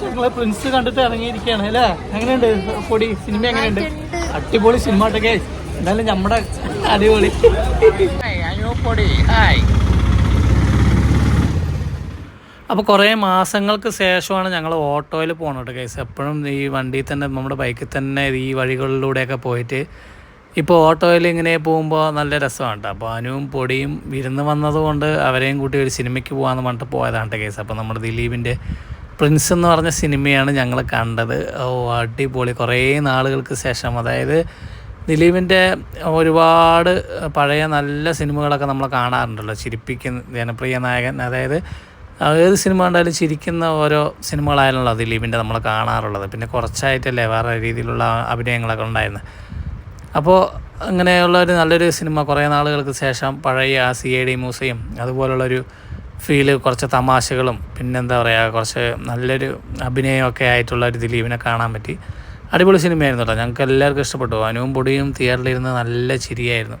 ഞങ്ങൾ പ്രിൻസ് കണ്ടിട്ട് ഇറങ്ങിയിരിക്കുകയാണ് അല്ലേ? എങ്ങനെയുണ്ട്? പൊടി സിനിമ എങ്ങനെയുണ്ട്? അടിപൊളി സിനിമ ഒക്കെ എന്തായാലും നമ്മുടെ അടിപൊളി. പൊടി? ഹായ് അപ്പോൾ കുറേ മാസങ്ങൾക്ക് ശേഷമാണ് ഞങ്ങൾ ഓട്ടോയിൽ പോകണത് കേസ് എപ്പോഴും ഈ വണ്ടിയിൽ തന്നെ നമ്മുടെ ബൈക്കിൽ തന്നെ ഈ വഴികളിലൂടെയൊക്കെ പോയിട്ട് ഇപ്പോൾ ഓട്ടോയിൽ ഇങ്ങനെ പോകുമ്പോൾ നല്ല രസമാണ് കേട്ടോ അപ്പോൾ അനുവും പൊടിയും വിരുന്ന് വന്നതുകൊണ്ട് അവരെയും കൂട്ടി ഒരു സിനിമയ്ക്ക് പോകാമെന്ന് പറഞ്ഞിട്ട് പോയതാണ് കേസ് അപ്പോൾ നമ്മുടെ ദിലീപിന്റെ പ്രിൻസ് എന്ന് പറഞ്ഞ സിനിമയാണ് ഞങ്ങൾ കണ്ടത്. ഓ അടിപൊളി. കുറേ നാളുകൾക്ക് ശേഷം അതായത് ദിലീപിന്റെ ഒരുപാട് പഴയ നല്ല സിനിമകളൊക്കെ നമ്മൾ കാണാറുണ്ടല്ലോ. ചിരിപ്പിക്കുന്ന ജനപ്രിയ നായകൻ അതായത് ഏത് സിനിമ കണ്ടാലും ചിരിക്കുന്ന ഓരോ സിനിമകളായാലുള്ളൂ ദിലീപിന്റെ നമ്മൾ കാണാറുള്ളത്. പിന്നെ കുറച്ചായിട്ടല്ലേ വേറെ രീതിയിലുള്ള അഭിനയങ്ങളൊക്കെ ഉണ്ടായിരുന്നു. അപ്പോൾ അങ്ങനെയുള്ള ഒരു നല്ലൊരു സിനിമ കുറേ നാളുകൾക്ക് ശേഷം പഴയ ആ സി ഐ ഡി മ്യൂസിയം അതുപോലുള്ളൊരു ഫീൽ കുറച്ച് തമാശകളും പിന്നെന്താ പറയുക കുറച്ച് നല്ലൊരു അഭിനയമൊക്കെ ആയിട്ടുള്ള ഒരു ദിലീപിനെ കാണാൻ പറ്റി. അടിപൊളി സിനിമയായിരുന്നു കേട്ടോ ഞങ്ങൾക്ക് എല്ലാവർക്കും ഇഷ്ടപ്പെട്ടു. അനുവും പൊടിയും തിയേറ്ററിലിരുന്ന് നല്ല ചിരിയായിരുന്നു.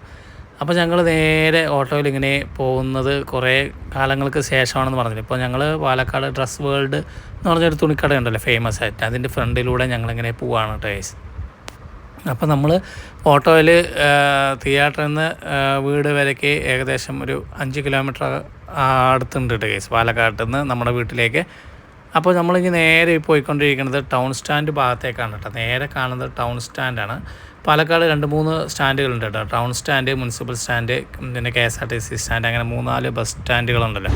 അപ്പോൾ ഞങ്ങൾ നേരെ ഓട്ടോയിൽ ഇങ്ങനെ പോകുന്നത് കുറേ കാലങ്ങൾക്ക് ശേഷമാണെന്ന് പറഞ്ഞില്ല. ഇപ്പോൾ ഞങ്ങൾ പാലക്കാട് ഡ്രസ് വേൾഡ് എന്ന് പറഞ്ഞൊരു തുണിക്കട ഉണ്ടല്ലോ ഫേമസ് ആയിട്ട്. അതിന്റെ ഫ്രണ്ടിലൂടെ ഞങ്ങളിങ്ങനെ പോവാണ് ടേസ് അപ്പോൾ നമ്മൾ ഓട്ടോയിൽ തിയേറ്ററിൽ നിന്ന് വീട് വരയ്ക്ക് ഏകദേശം ഒരു അഞ്ച് കിലോമീറ്റർ അടുത്തുണ്ട് കേട്ടോ കേസ് പാലക്കാട്ട് നിന്ന് നമ്മുടെ വീട്ടിലേക്ക്. അപ്പോൾ നമ്മളിനി നേരെ പോയിക്കൊണ്ടിരിക്കുന്നത് ടൗൺ സ്റ്റാൻഡ് ഭാഗത്തേക്കാണ് കേട്ടോ നേരെ കാണുന്നത് ടൗൺ സ്റ്റാൻഡാണ് പാലക്കാട് രണ്ട് മൂന്ന് സ്റ്റാൻഡുകളുണ്ട് കേട്ടോ ടൗൺ സ്റ്റാൻഡ് മുനിസിപ്പൽ സ്റ്റാൻഡ് പിന്നെ K S R T C stand അങ്ങനെ മൂന്നാൽ ബസ് സ്റ്റാൻഡുകളുണ്ടല്ലോ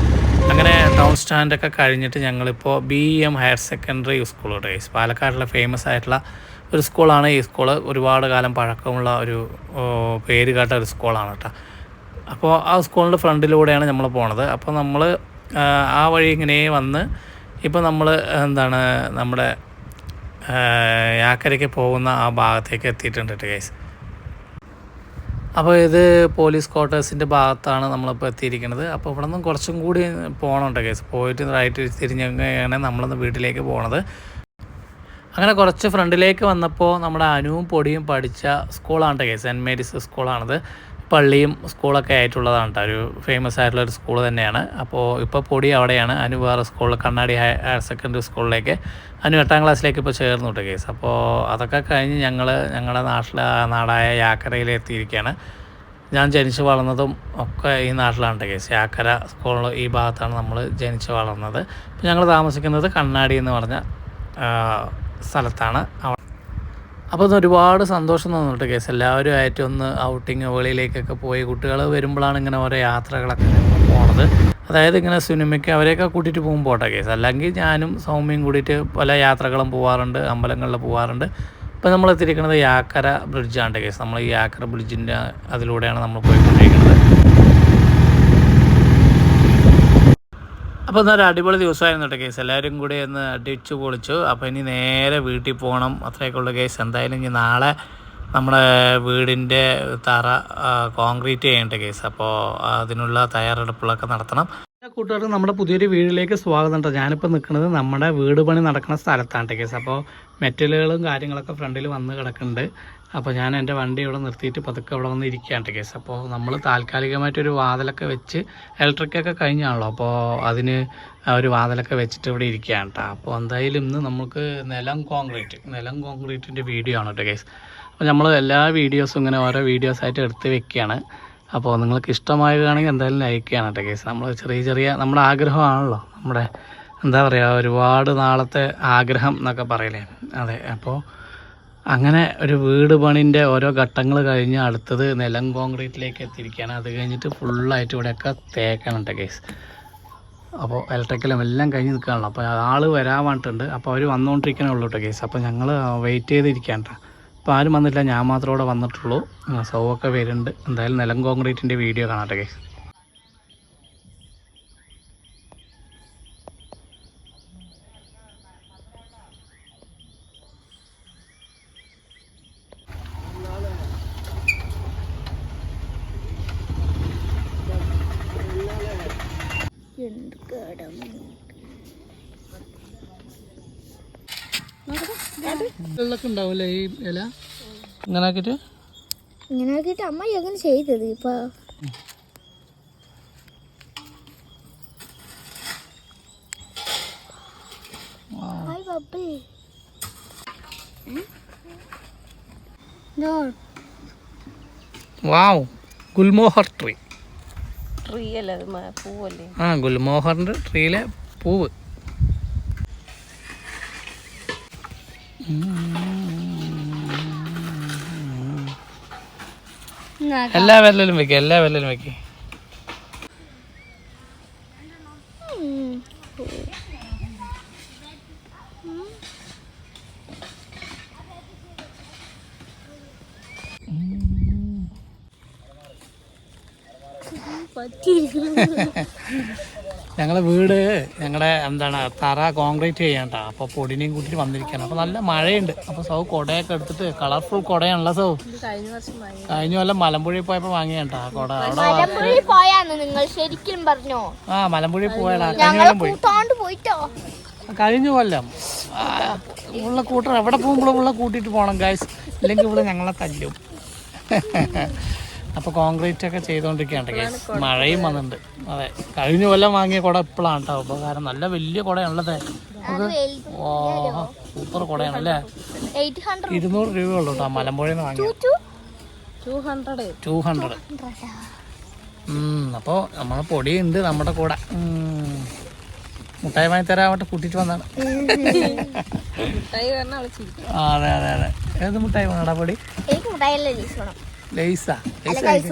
അങ്ങനെ ടൗൺ സ്റ്റാൻഡൊക്കെ കഴിഞ്ഞിട്ട് ഞങ്ങളിപ്പോൾ B M higher secondary school കേട്ടോ കേസ് പാലക്കാടിലെ ഫേമസ് ആയിട്ടുള്ള ഒരു സ്കൂളാണ് ഈ സ്കൂൾ ഒരുപാട് കാലം പഴക്കമുള്ള ഒരു പേര് കേട്ട ഒരു സ്കൂളാണ് കേട്ടോ അപ്പോൾ ആ സ്കൂളിന്റെ ഫ്രണ്ടിലൂടെയാണ് നമ്മൾ പോണത്. അപ്പോൾ നമ്മൾ ആ വഴി ഇങ്ങനെ വന്ന് ഇപ്പോൾ നമ്മൾ എന്താണ് നമ്മുടെ യാക്കരയ്ക്ക് പോകുന്ന ആ ഭാഗത്തേക്ക് എത്തിയിട്ടുണ്ട് ഗൈസ് അപ്പോൾ ഇത് പോലീസ് ക്വാർട്ടേഴ്സിന്റെ ഭാഗത്താണ് നമ്മളിപ്പോൾ എത്തിയിരിക്കുന്നത്. അപ്പോൾ ഇവിടെ നിന്ന് കുറച്ചും കൂടി പോകണമുണ്ട് കേസ് പോയിട്ട് റൈറ്റ് തിരിഞ്ഞാണ് നമ്മളൊന്ന് വീട്ടിലേക്ക് പോണത്. അങ്ങനെ കുറച്ച് ഫ്രണ്ടിലേക്ക് വന്നപ്പോൾ നമ്മുടെ അനുവും പൊടിയും പഠിച്ച സ്കൂളാണ് കേസ് സെന്റ് മേരീസ് സ്കൂളാണിത്. പള്ളിയും സ്കൂളൊക്കെ ആയിട്ടുള്ളതാണ് കേട്ടോ ഒരു ഫേമസ് ആയിട്ടുള്ള ഒരു സ്കൂൾ തന്നെയാണ്. അപ്പോൾ ഇപ്പോൾ പൊടി അവിടെയാണ്. അനു വേറെ സ്കൂളിൽ കണ്ണാടി ഹയ- ഹയർ സെക്കൻഡറി സ്കൂളിലേക്ക് അനു എട്ടാം ക്ലാസ്സിലേക്ക് ഇപ്പോൾ ചേർന്നു കേട്ടോ കേസ് അപ്പോൾ അതൊക്കെ കഴിഞ്ഞ് ഞങ്ങൾ ഞങ്ങളുടെ നാട്ടിലെ നാടായ യാക്കരയിൽ എത്തിയിരിക്കുകയാണ് ഞാൻ ജനിച്ചു വളർന്നതും ഒക്കെ ഈ നാട്ടിലാണ് ട്ടോ കേസ് യാക്കര സ്കൂൾ ഈ ഭാഗത്താണ് നമ്മൾ ജനിച്ചു വളർന്നത്. ഞങ്ങൾ താമസിക്കുന്നത് കണ്ണാടി എന്ന് പറഞ്ഞ സ്ഥലത്താണ്. അപ്പോൾ ഒന്ന് ഒരുപാട് സന്തോഷം തോന്നിട്ട് കേസ്. എല്ലാവരും ആയിട്ട് ഒന്ന് ഔട്ടിങ് വെളിയിലേക്കൊക്കെ പോയി. കുട്ടികൾ വരുമ്പോഴാണ് ഇങ്ങനെ ഓരോ യാത്രകളൊക്കെ പോണത്. അതായത് ഇങ്ങനെ സിനിമയ്ക്ക് അവരെയൊക്കെ കൂട്ടിയിട്ട് പോകുമ്പോൾ പോട്ടെ കേസ്. അല്ലെങ്കിൽ ഞാനും സൗമ്യയും കൂടിയിട്ട് പല യാത്രകളും പോകാറുണ്ട് അമ്പലങ്ങളിൽ പോകാറുണ്ട് ഇപ്പോൾ നമ്മൾ എത്തിയിരിക്കുന്നത് യാക്കര ബ്രിഡ്ജാണ് കേസ്. നമ്മൾ ഈ യാക്കര ബ്രിഡ്ജിന്റെ അതിലൂടെയാണ് നമ്മൾ പോയിക്കൊണ്ടിരിക്കുന്നത്. അപ്പോൾ എന്നാൽ അടിപൊളി ദിവസമായിരുന്നു കേട്ടോ കേസ്. എല്ലാവരും കൂടി ഒന്ന് അടിച്ചു പൊളിച്ചു. അപ്പോൾ ഇനി നേരെ വീട്ടിൽ പോകണം. അത്രയൊക്കെയുള്ള കേസ്. എന്തായാലും ഇനി നാളെ നമ്മുടെ വീടിന്റെ തറ കോൺക്രീറ്റ് ചെയ്യേണ്ട കേസ്. അപ്പോൾ അതിനുള്ള തയ്യാറെടുപ്പുകളൊക്കെ നടത്തണം. കൂട്ടുകാർക്ക് നമ്മുടെ പുതിയൊരു വീടിലേക്ക് സ്വാഗതം കേട്ടോ. ഞാനിപ്പോൾ നിൽക്കുന്നത് നമ്മുടെ വീട് പണി നടക്കുന്ന സ്ഥലത്താണ് കേസ്. അപ്പോൾ മെറ്റലുകളും കാര്യങ്ങളൊക്കെ ഫ്രണ്ടിൽ വന്ന് കിടക്കുന്നുണ്ട്. അപ്പോൾ ഞാൻ എന്റെ വണ്ടി ഇവിടെ നിർത്തിയിട്ട് പതുക്കെ അവിടെ വന്ന് ഇരിക്കുകയാണ് കേസ്. അപ്പോൾ നമ്മൾ താൽക്കാലികമായിട്ടൊരു വാതിലൊക്കെ വെച്ച് ഇലക്ട്രിക്കൊക്കെ കഴിഞ്ഞാണല്ലോ അപ്പോൾ അതിന് ഒരു വാതിലൊക്കെ വെച്ചിട്ട് ഇവിടെ ഇരിക്കുകയാണ് കേട്ടോ അപ്പോൾ എന്തായാലും ഇന്ന് നമുക്ക് നിലം കോൺക്രീറ്റ് നിലം കോൺക്രീറ്റിന്റെ വീഡിയോ ആണ് കേട്ടോ കേസ്. അപ്പോൾ നമ്മൾ എല്ലാ വീഡിയോസും ഇങ്ങനെ ഓരോ വീഡിയോസായിട്ട് എടുത്ത് വെക്കുകയാണ്. അപ്പോൾ നിങ്ങൾക്ക് ഇഷ്ടമായതാണെങ്കിൽ എന്തായാലും ലൈക്ക് കേട്ടോ കേസ്. നമ്മൾ ചെറിയ ചെറിയ നമ്മുടെ ആഗ്രഹമാണല്ലോ നമ്മുടെ എന്താ പറയുക ഒരുപാട് നാളത്തെ ആഗ്രഹം എന്നൊക്കെ പറയില്ലേ. അതെ അപ്പോൾ അങ്ങനെ ഒരു വീട് പണിന്റെ ഓരോ ഘട്ടങ്ങൾ കഴിഞ്ഞ് അടുത്തത് നിലം കോൺക്രീറ്റിലേക്ക് എത്തിയിരിക്കുകയാണ്. അത് കഴിഞ്ഞിട്ട് ഫുള്ളായിട്ട് ഇവിടെയൊക്കെ തേക്കാനുണ്ട് കേസ് അപ്പോൾ ഇലക്ട്രിക്കലും എല്ലാം കഴിഞ്ഞ് നിൽക്കുകയാണല്ലോ. അപ്പോൾ ആൾ വരാൻ വേണ്ടിയിട്ടുണ്ട് അപ്പോൾ അവർ വന്നുകൊണ്ടിരിക്കണേ ഉള്ളൂ കേട്ടോ കേസ് അപ്പോൾ ഞങ്ങൾ വെയിറ്റ് ചെയ്തിരിക്കാൻ കേട്ടോ അപ്പോൾ ആരും വന്നില്ല. ഞാൻ മാത്രമേ ഇവിടെ വന്നിട്ടുള്ളൂ. സൗവൊക്കെ വരുന്നുണ്ട്. എന്തായാലും നിലം കോൺക്രീറ്റിന്റെ വീഡിയോ കാണാം കേസ് എന്ത് കേടം വെള്ളമൊക്കെ ഉണ്ടാവില്ലേ ഈ ഇല? ഇങ്ങനെ ആക്കിയിട്ട്? ഇങ്ങനെ ആക്കിയിട്ട് അമ്മ എങ്ങനെ ചെയ്തത് ഇപ്പൊ. വാവ് ഗുൽമോഹർ ട്രീ ട്രീ അല്ലേ അത് പൂവല്ലേ? ആ ഗുൽമോഹറിന്റെ ട്രീയിലെ പൂവ്. എല്ലാ വെല്ലിലും വെക്കി എല്ലാ വെല്ലിലും വെക്കുക ഞങ്ങളെ വീട് ഞങ്ങളുടെ എന്താണ് തറ കോൺക്രീറ്റ് ചെയ്യാണ്ട അപ്പോൾ പൊടിനെയും കൂട്ടിയിട്ട് വന്നിരിക്കുകയാണ് അപ്പോൾ നല്ല മഴയുണ്ട്. അപ്പോൾ സൗ കുടയൊക്കെ എടുത്തിട്ട് കളർഫുൾ കുടയാണല്ലോ സൗ. കഴിഞ്ഞ വല്ല കൊല്ലം മലമ്പുഴയിൽ പോയപ്പോൾ വാങ്ങിയാണ്ട കുട. ശരിക്കും പറഞ്ഞോ? ആ മലമ്പുഴയിൽ പോയടാ കഴിഞ്ഞ കൊല്ലം പോയി. കഴിഞ്ഞ കൊല്ലം. ഉള്ള കൂട്ടർ എവിടെ പോകുമ്പോഴും ഉള്ള കൂട്ടിട്ട് പോകണം ഗായ്സ് ഇല്ലെങ്കിൽ ഇവിടെ ഞങ്ങളെ തല്ലും. അപ്പോൾ കോൺക്രീറ്റ് ഒക്കെ ചെയ്തുകൊണ്ടിരിക്കുകയാണ് കേസ്. മഴയും വന്നിട്ടുണ്ട് അതെ. കഴിഞ്ഞ കൊല്ലം വാങ്ങിയ കുട ഇപ്പോഴാണ് കേട്ടോ കാരണം നല്ല വലിയ കുടയാണുള്ളത്. അത് ഓ സൂപ്പർ കുടയാണ് അല്ലേ ഇരുന്നൂറ് രൂപ രൂപയുള്ളൂ കേട്ടോ മലമ്പുഴയിൽ നിന്ന് വാങ്ങിയ. Two hundred. അപ്പോൾ നമ്മളെ പൊടിയുണ്ട് നമ്മുടെ കൂടെ. മുട്ടായി വാങ്ങി തരാൻ വേണ്ടി കൂട്ടിട്ട് വന്നാണ്. അതെ അതെ അതെ. ഏത് മുട്ടായി വേണടാ പൊടി? ലീസ്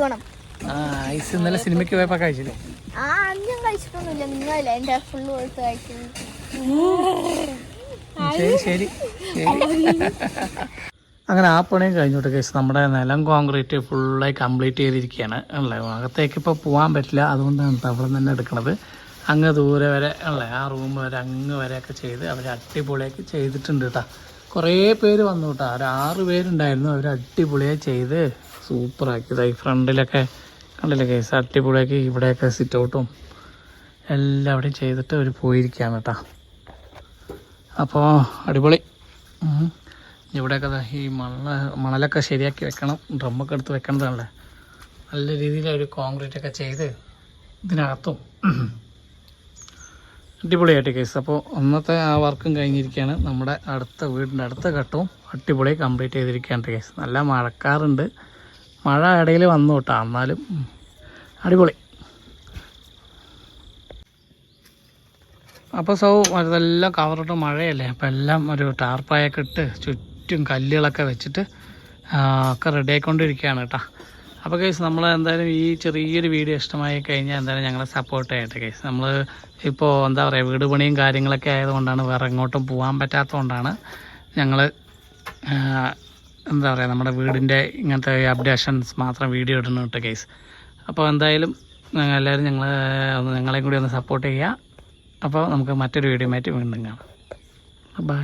വേണം ആ ഐസ് ഇന്നലെ സിനിമയ്ക്ക് പോയപ്പോൾ കഴിച്ചില്ലേ? ആ അഞ്ചും കഴിച്ചിട്ടൊന്നുമില്ല. നിങ്ങളല്ലേ എന്റെ ഫുള്ള് കൊടുത്ത് കഴിക്കുന്നത്. ശരി ശരി അങ്ങനെ ആ പണിയും കഴിഞ്ഞോട്ടെ കേസ്. നമ്മുടെ നിലം കോൺക്രീറ്റ് ഫുള്ളായി കംപ്ലീറ്റ് ചെയ്തിരിക്കുകയാണ്. അല്ലേ? അകത്തേക്ക് ഇപ്പോൾ പോകാൻ പറ്റില്ല. അതുകൊണ്ടാണ് തവളം തന്നെ എടുക്കുന്നത് അങ്ങ് ദൂരെ വരെ അല്ലേ? ആ റൂം വരെ അങ്ങ് വരെയൊക്കെ ചെയ്ത് അവർ അടിപൊളിയൊക്കെ ചെയ്തിട്ടുണ്ട് കേട്ടോ. കുറേ പേര് വന്നു കേട്ടോ. ഒരു ആറ് പേരുണ്ടായിരുന്നു. അവർ അടിപൊളിയായി ചെയ്ത് സൂപ്പറാക്കി. ഇതായി ഫ്രണ്ടിലൊക്കെ കണ്ടില്ലേ കേസ് അടിപൊളിയാക്കി ഇവിടെയൊക്കെ സിറ്റ് ഔട്ടും എല്ലാം അവിടെ ചെയ്തിട്ട് അവർ പോയിരിക്കുകയാണ് കേട്ടോ അപ്പോൾ അടിപൊളി. ഇവിടെയൊക്കെ ഈ മണ മണലൊക്കെ ശരിയാക്കി വെക്കണം. ഡ്രമ്മൊക്കെ എടുത്ത് വെക്കണതാണല്ലേ. നല്ല രീതിയിൽ ഒരു കോൺക്രീറ്റ് ഒക്കെ ചെയ്ത് ഇതിനകത്തും. അടിപൊളിയായിട്ട് കേസ് അപ്പോൾ ഒന്നത്തെ ആ വർക്കും കഴിഞ്ഞിരിക്കുകയാണ്. നമ്മുടെ അടുത്ത വീടിന്റെ അടുത്ത ഘട്ടവും അടിപൊളി കംപ്ലീറ്റ് ചെയ്തിരിക്കുകയാണ് കേസ് നല്ല മഴക്കാറുണ്ട്. മഴ ഇടയിൽ വന്നു കേട്ടോ എന്നാലും അടിപൊളി. അപ്പോൾ സോ അതെല്ലാം കവറിട്ട് മഴയല്ലേ അപ്പോൾ എല്ലാം ഒരു ടാർപ്പായൊക്കെ ഇട്ട് ചുറ്റും കല്ലുകളൊക്കെ വെച്ചിട്ട് ഒക്കെ റെഡി ആയിക്കൊണ്ടിരിക്കുകയാണ് കേട്ടോ. അപ്പോൾ കേസ് നമ്മൾ എന്തായാലും ഈ ചെറിയൊരു വീഡിയോ ഇഷ്ടമായി കഴിഞ്ഞാൽ എന്തായാലും ഞങ്ങളെ സപ്പോർട്ട് ചെയ്യട്ടെ കേസ് നമ്മൾ ഇപ്പോൾ എന്താ പറയുക വീട് പണിയും കാര്യങ്ങളൊക്കെ ആയതുകൊണ്ടാണ് വേറെ എങ്ങോട്ടും പോകാൻ പറ്റാത്തതുകൊണ്ടാണ് ഞങ്ങൾ എന്താ പറയുക നമ്മുടെ വീടിന്റെ ഇങ്ങനത്തെ അപ്ഡേഷൻസ് മാത്രം വീഡിയോ ഇടുന്നു കേട്ടോ കേസ് അപ്പോൾ എന്തായാലും എല്ലാവരും ഞങ്ങൾ ഞങ്ങളെയും കൂടി ഒന്ന് സപ്പോർട്ട് ചെയ്യുക. അപ്പോൾ നമുക്ക് മറ്റൊരു വീഡിയോ മാറ്റി വീണ്ടും കാണാം. ബൈ